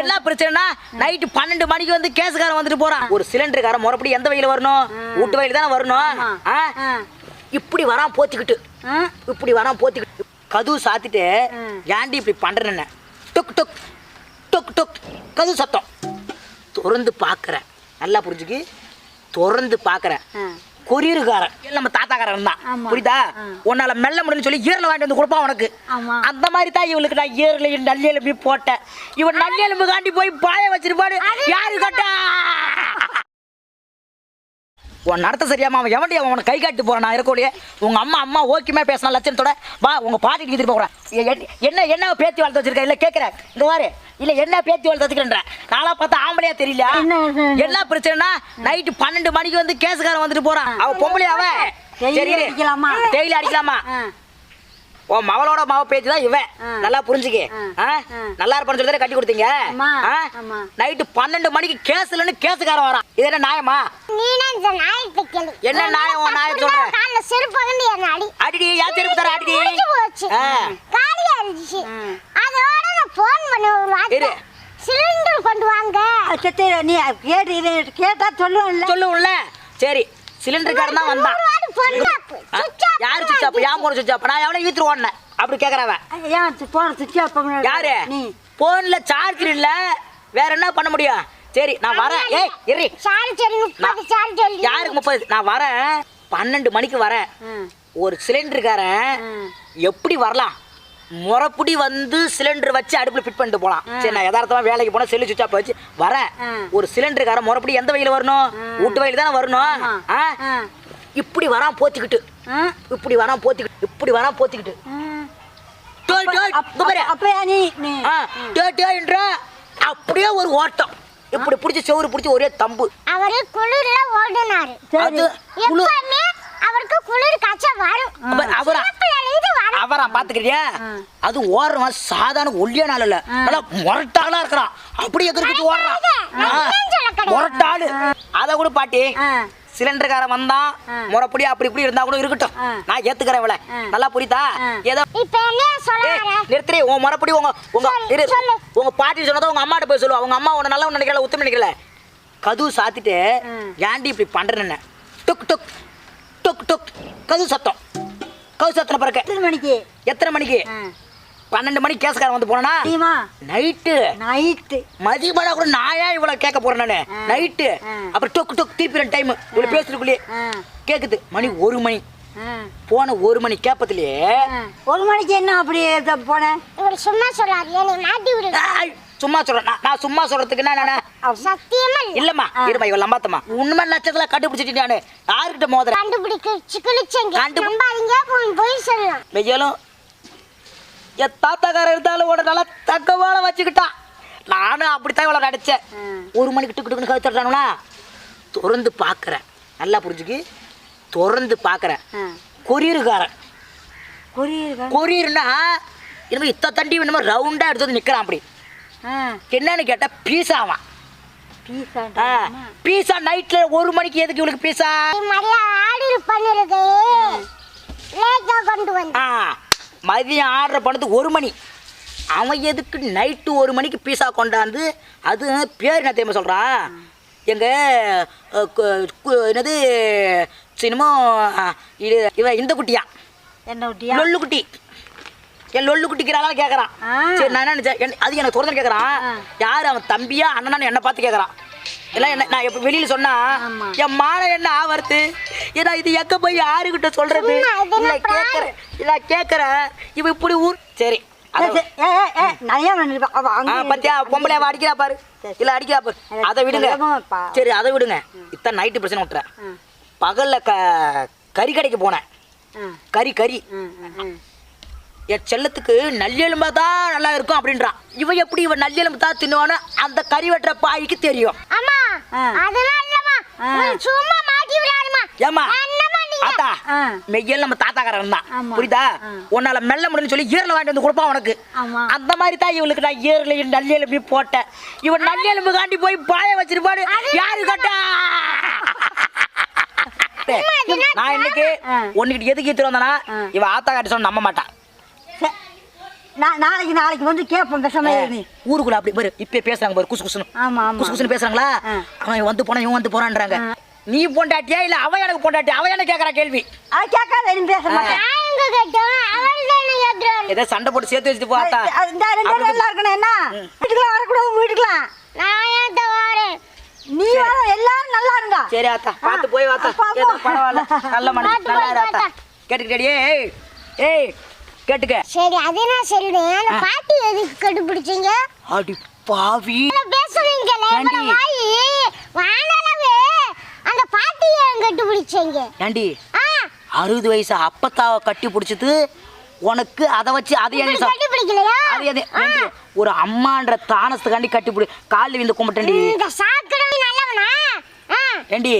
என்ன பிரச்சனைனா நைட்டு பன்னெண்டு மணிக்கு வந்து கேஸுக்காரன் வந்துட்டு போறான். ஒரு சிலிண்டருக்காரன் முறைப்படி எந்த வழியில வரணும்? வீட்டு வழியில தானே வரணும்? இப்படி வரான் போத்திக்கிட்டு. இப்படி வரான் போத்திக்கிட்டு. கதவு சாத்திட்டு ஏன்டி இப்படி பண்றேன்னு டொக் டொக் டொக் டொக் கதவு சத்தம். திறந்து பார்க்கறேன். நல்லா புரிஞ்சுக்கு? திறந்து பார்க்கறேன். கொரியருக்காரன் நம்ம தாத்தாக்காரன் தான். புரியுதா. உன்னால மெல்ல முடியும்னு சொல்லி ஈரல வாங்கிட்டு வந்து கொடுப்பான் உனக்கு. அந்த மாதிரி தான் இவளுக்கு நான் ஈரல நல்ல எலும்பி போட்டேன் இவன் நல்ல எலும்பு காண்டி போய் பாய வச்சிருப்பாடு யாரு கட்டா உன் நடத்த சரியாம அவன் எவன்டி அவன் உனக்கு கை காட்டி போறான்? நான் இருக்கோலையே உங்க அம்மா அம்மா ஓகேமே பேசினா லட்சணத்தோட வா உங்க பாட்டி எடுத்துட்டு போறேன். என்ன என்ன பேத்தி வளர்த்து வச்சிருக்க? இல்ல கேக்குறேன் இங்க பாரு இல்ல என்ன பேத்தி வளர்த்து வச்சுக்கிறேன்ற நாளா பார்த்தா ஆம்பளையா தெரியல என்ன பிரச்சனைனா நைட்டு பன்னெண்டு மணிக்கு வந்து கேஸுக்காரன் வந்துட்டு போறான். அவ பொம்பளை அவ Daily சரி இரு. அடிக்கலாமா? உன் மவளோட மவ பேச்சு தான் இவன். நல்லா புரிஞ்சுக்க. நல்லா இருப்பான்னு சொல்லி கட்டி கொடுத்தீங்க. நைட்டு பன்னெண்டு மணிக்கு கேஸ் இல்லைன்னு கேஸுக்காரன் வரான். இது என்ன நியாயமா. என்ன நாயம் உன் நாயம் தப்புன்னா சொல்ற? கால்ல செருப்பு வந்து என்னை அடி. அடிடி யார் செருப்பு தர அடிடி. இரு. சிலிண்டர் கொண்டு வாங்க. சரி நீ கேட்டு இது கேட்டா சொல்லுவோம்ல சொல்லுவோம்ல. சரி சிலிண்டருக்காரன் தான் வந்தான். யாரு சுவிட்ச் ஆப் யான் போன சுவிட்ச் ஆப் நான் எவனை ஈத்துரு ஓடினேன் அப்படி கேக்குறவன். ஏன் போன சுவிட்ச் யாரு? போன்ல சார்ஜர் இல்ல. வேற என்ன பண்ண முடியும்? சரி நான் வரேன். ஏய் இரு. யாருக்கு முப்பது? நான் வரேன். பன்னெண்டு மணிக்கு வரேன். ஒரு சிலிண்டருக்காரன். எப்படி வரலாம்? முறைப்படி வந்து சிலிண்டர் வச்சு அடுப்புல ஃபிட் பண்ணிட்டு போலாம். சரி நான் யதார்த்தமா வேலைக்கு போனா செல்லு சுவிட்ச் ஆஃப் வச்சு வரேன். ஒரு சிலிண்டருக்காரன் முறைப்படி எந்த வழியில வரணும்? வீட்டு வழியில தானே வரணும். ஆ? இப்படி வரான் போத்திக்கிட்டு? இப்படி வரான் போத்திக்கிட்டு. இப்படி வரான் போத்திக்கிட்டு. அப்படியே ஒரு ஓட்டம். இப்படி பிடிச்சி செவுரு பிடிச்சி ஒரே தம்பு. அவரு குளிர்ல ஓடினாரு. அவருக்கு குளிர் காய்ச்சல் வரும். அவர்- அவரா பாத்துக்கிறியா? அது ஓடுறவன் சாதாரண ஒல்லிய நாள் இல்ல. நல்லா முரட்டாளா இருக்கிறான். அப்படியே ஓடுறான். முரட்டாளு. அத கூட பாட்டி. சிலிண்டர்காரன் வந்தான். ஆ. முறைப்படி அப்படி இப்படி இருந்தா கூட இருக்கட்டும். நான் ஏத்துக்கிறேன் இவள. நல்லா புரியுதா. ஏதோ நிறுத்துறி உன் முறைப்படி உங்க உங்க. உங்க பாட்டி சொன்னதை உங்க அம்மாட்ட போய் சொல்லுவா உங்க அம்மா உன்னை நல்லா நினைக்கல உத்தம நினைக்கல. கதவு சாத்திட்டு ம். ஏன்டி இப்படி பண்றேன்னு டொக் டொக். டொக் டொக். கதவு சத்தம். கதவு சத்தன பிறக்க எத்தனை மணிக்கு? எத்தனை மணிக்கு. பன்னெண்டு மணிக்கு கேஸ்காரன் வந்து போனா நைட்டு. நைட்டு. மதியமானா கூட நான் ஏன் இவ்வளவு கேட்க போறேன் நானு. நைட்டு. அப்புறம் டொக்கு டொக்கு திருப்பி ரெண்டு டைம் இவ்வளவு பேசுறதுக்குள்ளே. கேக்குது. மணி ஒரு மணி. போன ஒரு மணி கேப்பத்திலேயே. ஒரு மணிக்கு என்ன அப்படி போனேன் சும்மா ஆய், சும்மா சொல்றேன். நான் சும்மா சொல்றதுக்கு என்ன நானு? சத்தியமா இல்ல. இல்லம்மா இருமா இவள் நம்பாத்தம்மா உண்மை நட்சத்திரம் கண்டுபிடிச்சிட்டு நானு. யாருக்கிட்ட மோதுறேன் கண்டுபிடிக்க சிக்கலிச்சங்க. கண்டு- நம்பாதீங்க போய் போய் சொல்லலாம். வெய்யலும் என் தாத்தாக்காரன் இருந்தாலும் உட நல்லா தக்கவால வச்சுக்கிட்டான் நானும் அப்படித்தான் இவ்வளோ நடிச்சேன். ம். ஒரு மணிக்கு டுக்கு டுக்குன்னு கழுத்துறானுங்களா திறந்து பார்க்குறேன் நல்லா புரிஞ்சுக்கு? திறந்து பார்க்குறேன். கொரியருக்காரன். கொரியர் கொரியர்னா இனிமே இத்த தண்டி என்னமோ ரவுண்டாக எடுத்து வந்து நிற்கிறான் அப்படி. என்னன்னு கேட்டால் பீஸாவான் பீஸா நைட்டில் ஒரு மணிக்கு எதுக்கு இவளுக்கு பீஸா மரியா ஆர்டர் பண்ணுறது லேட்டா கொண்டு வந்து ஆ மதியம் ஆர்டர் பண்ணது ஒரு மணி. அவன் எதுக்கு நைட்டு ஒரு மணிக்கு பீஸா கொண்டாந்து அது பேர் என்ன தெரியுமா சொல்கிறான் எங்கள் என்னது சினிமா இது இவன் இந்த குட்டியா? என்ன விட்டியா லொல்லு குட்டி என் லொல்லு குட்டிக்கிறாளா கேட்குறான். சரி நான் என்ன நினைச்சேன்? அது எனக்கு தொடர்ந்து கேட்குறான். யார் அவன் தம்பியா அண்ணனான்னு என்னை பார்த்து கேட்குறான் எல்லாம் என்ன நான் எப்போ வெளியில் சொன்னா. என் மான என்ன ஆவறது ஏன்னா இது எங்க போய் யாருக்கிட்ட சொல்றது? இல்லை கேட்குறேன் இல்லை கேட்குறேன் இவன் இப்படி ஊர் சரி பத்தியா? பொம்பளை அடிக்கிறா பாரு. இல்ல அடிக்கிறா பாரு. அதை விடுங்க. சரி அதை விடுங்க. இத்தனை நைட்டு பிரச்சனை விட்டுறேன். பகல்ல க கறி கடைக்கு போனேன். கறி கறி. என் செல்லத்துக்கு நல்லெலும்பா தான் நல்லா இருக்கும் அப்படின்றான். இவன் எப்படி இவன் நல்லெலும்பு தான் தின்னுவான்னு அந்த கறி வெட்டுற பாய்க்கு தெரியும். ஏமா ஆத்தா ஆ. மெய்யல் நம்ம தாத்தாக்காரன் தான். புரியுதா. உன்னால மெல்ல முடியும்னு சொல்லி ஈரல வாங்கிட்டு வந்து கொடுப்பான் உனக்கு. அந்த மாதிரி தான் இவளுக்கு நான் ஈரல நல்லெலும்பி போட்டேன். இவன் நல்லெலும்பு காண்டி போய் பாய வச்சிருப்பாடு யாரு கட்டா? நான் இன்னைக்கு. உன்கிட்ட எதுக்கு எடுத்துட்டு வந்தனா ஆ. இவ ஆத்தா காட்டி சொன்ன நம்ப மாட்டான். நாளைக்கு நாளைக்கு வந்து கேட்போம் பேசாம ஊருக்குள்ள அப்படி பாரு. இப்ப பேசுறாங்க பாரு. குசு குசுன்னு. ஆமா குசு குசுன்னு பேசுறாங்களா. அவன் வந்து போனா இவன் வந்து போறான்றாங்க நீ பொண்டாட்டியா இல்ல அவன் எனக்கு பொண்டாட்டி? அவன் என்ன கேக்குறா கேள்வி? அது கேட்காத நீ பேச மாட்டேன் ஏதோ சண்டை போட்டு சேர்த்து வச்சுட்டு போத்தா அது இந்த ரெண்டு பேரும் நல்லா இருக்கணும் என்ன? வீட்டுக்குலாம் வரக்கூடாது வீட்டுக்குலாம் நான் ஏன் வரேன்? நீ வர எல்லாரும் நல்லா இருங்க. சரி ஆத்தா. பார்த்து போய் வாத்தா பரவாயில்ல. நல்ல மனசு பார்த்து நல்லா போய் இரு ஆத்தா. பார்த்தா. கேட்டுக்கிட்டே ஏய் ஏய் கேட்டுக்க. சரி அது நான் சொல்றேன். அந்த பாட்டி எதுக்கு கண்டுபிடிச்சீங்க? அடி பாவி. பேசுறீங்களே வாயி வானளவு அந்த பாட்டியை ஏன் கண்டுபிடிச்சீங்க? ஏண்டி? அறுபது வயசு அப்பத்தாவை கட்டி பிடிச்சிட்டு உனக்கு அதை வச்சு அது என்ன கண்டுபிடிக்கலையா? அது எது ஒரு அம்மான்ற தானத்துக்காண்டி கட்டி பிடி காலில் விழுந்து கும்பிட்டேன்டி. ஏண்டி?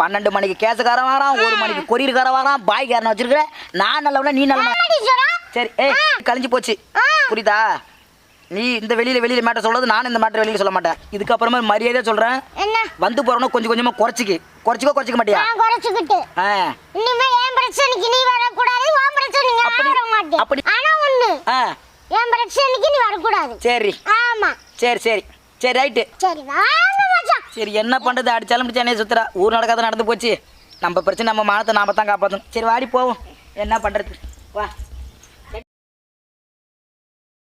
பன்னெண்டு மணிக்கு கேஸுக்காரன் வரான் ஒரு மணிக்கு கொரியர்காரன் வரான் பாய்காரன் வச்சிருக்கிற. நான் நல்லவனா நீ நல்லவனா? சரி ஏய் கழிஞ்சு போச்சு. புரியுதா? நீ இந்த வெளியில வெளியில மேட்டர் சொல்றது நான் இந்த மேட்டர் வெளியில சொல்ல மாட்டேன். இதுக்கப்புறமா மரியாதையா சொல்றேன். என்ன? வந்து போறவன கொஞ்சம் கொஞ்சமா குறைச்சிக்கு. குறைச்சிக்கோ குறைச்சிக்க மாட்டியா? நான் குறைச்சுக்கிட்டு. இனிமே என் பிரச்சனைக்கு நீ வரக்கூடாது உன் பிரச்சனைக்கு நான் வர மாட்டேன் அப்படி- ஆனா ஒண்ணு என் பிரச்சனைக்கு நீ வரக்கூடாது. சரி. ஆமா. சரி சரி. சரி ரைட்டு. சரி வாங்க மச்சான். சரி என்ன பண்றது? அடிச்சாலும் பிடிச்சானே சுத்துறா. ஊர் நடக்காத நடந்து போச்சு. நம்ம பிரச்சனை நம்ம மானத்தை நாம தான் காப்பாற்றணும் சரி வாடி போவோம். என்ன பண்றது? வா.